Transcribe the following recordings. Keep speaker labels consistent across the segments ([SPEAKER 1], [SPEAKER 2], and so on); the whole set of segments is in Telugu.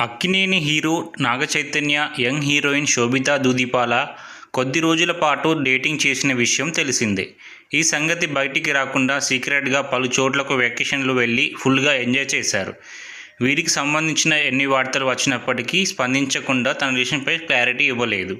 [SPEAKER 1] Akkineni hero Naga Chaitanya young heroine Sobhita Dhulipala కొద్ది రోజుల పాటు డేటింగ్ చేసిన విషయం తెలిసిందే. ఈ సంగతి బయటికి రాకుండా సీక్రెట్గా పలు చోట్లకు వెకేషన్లు వెళ్ళి ఫుల్గా ఎంజాయ్ చేశారు. వీరికి సంబంధించిన ఎన్ని వార్తలు వచ్చినప్పటికీ స్పందించకుండా తన విషయంపై క్లారిటీ ఇవ్వలేదు.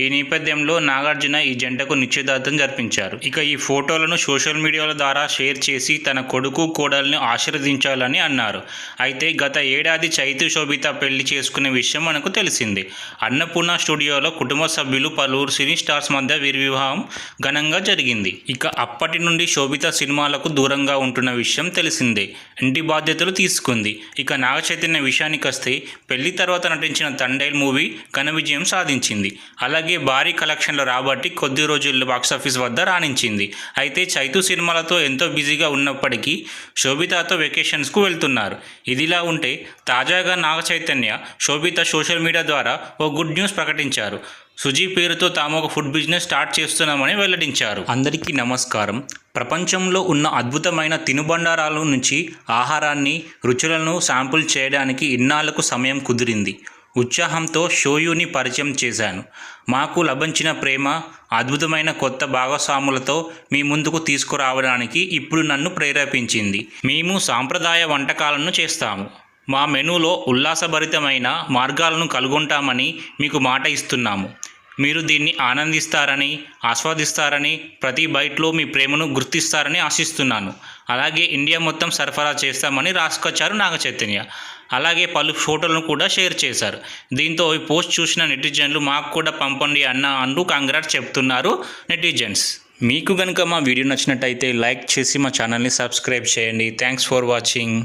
[SPEAKER 1] ఈ నేపథ్యంలో నాగార్జున ఈ జంటకు నిశ్చితార్థం జరిపించారు. ఇక ఈ ఫోటోలను సోషల్ మీడియాల ద్వారా షేర్ చేసి తన కొడుకు కోడల్ని ఆశీర్వదించాలని అన్నారు. అయితే గత ఏడాది చైతు శోభిత పెళ్ళి చేసుకునే విషయం మనకు తెలిసిందే. అన్నపూర్ణ స్టూడియోలో కుటుంబ సభ్యులు పలువురు సినీ స్టార్స్ మధ్య వీరి వివాహం ఘనంగా జరిగింది. ఇక అప్పటి నుండి శోభిత సినిమాలకు దూరంగా ఉంటున్న విషయం తెలిసిందే. ఇంటి బాధ్యతలు తీసుకుంది. ఇక నాగ చైతన్య విషయానికి వస్తే పెళ్ళి తర్వాత నటించిన తండైల్ మూవీ ఘన విజయం సాధించింది. అలాగే భారీ కలెక్షన్లు రాబట్టి కొద్ది రోజుల్లో బాక్సాఫీస్ వద్ద రాణించింది. అయితే చైతు సినిమాలతో ఎంతో బిజీగా ఉన్నప్పటికీ శోభితతో వెకేషన్స్కు వెళ్తున్నారు. ఇదిలా ఉంటే తాజాగా నాగ చైతన్య శోభిత సోషల్ మీడియా ద్వారా ఓ గుడ్ న్యూస్ ప్రకటించారు. సుజీ పేరుతో తాము ఒక ఫుడ్ బిజినెస్ స్టార్ట్ చేస్తున్నామని వెల్లడించారు. అందరికీ నమస్కారం. ప్రపంచంలో ఉన్న అద్భుతమైన తినుబండారాల నుంచి ఆహారాన్ని రుచులను శాంపుల్ చేయడానికి ఇన్నాళ్ళకు సమయం కుదిరింది. ఉత్సాహంతో షోయూని పరిచయం చేశాను. మాకు లభించిన ప్రేమ అద్భుతమైన కొత్త భాగస్వాములతో మీ ముందుకు తీసుకురావడానికి ఇప్పుడు నన్ను ప్రేరేపించింది. మేము సాంప్రదాయ వంటకాలను చేస్తాము. మా మెనూలో ఉల్లాసభరితమైన మార్గాలను కలుగొంటామని మీకు మాట ఇస్తున్నాము. మీరు దీన్ని ఆనందిస్తారని ఆస్వాదిస్తారని ప్రతి బైట్లో మీ ప్రేమను గుర్తిస్తారని ఆశిస్తున్నాను. అలాగే ఇండియా మొత్తం సరఫరా చేస్తామని రాసుకొచ్చారు నాగ చైతన్య. అలాగే పలు ఫోటోలను కూడా షేర్ చేశారు. దీంతో ఈ పోస్ట్ చూసిన నెటిజన్లు మాకు కూడా పంపండి అన్న అంటూ కంగ్రాట్ చెప్తున్నారు నెటిజన్స్. మీకు కనుక మా వీడియో నచ్చినట్టయితే లైక్ చేసి మా ఛానల్ని సబ్స్క్రైబ్ చేయండి. Thanks for watching.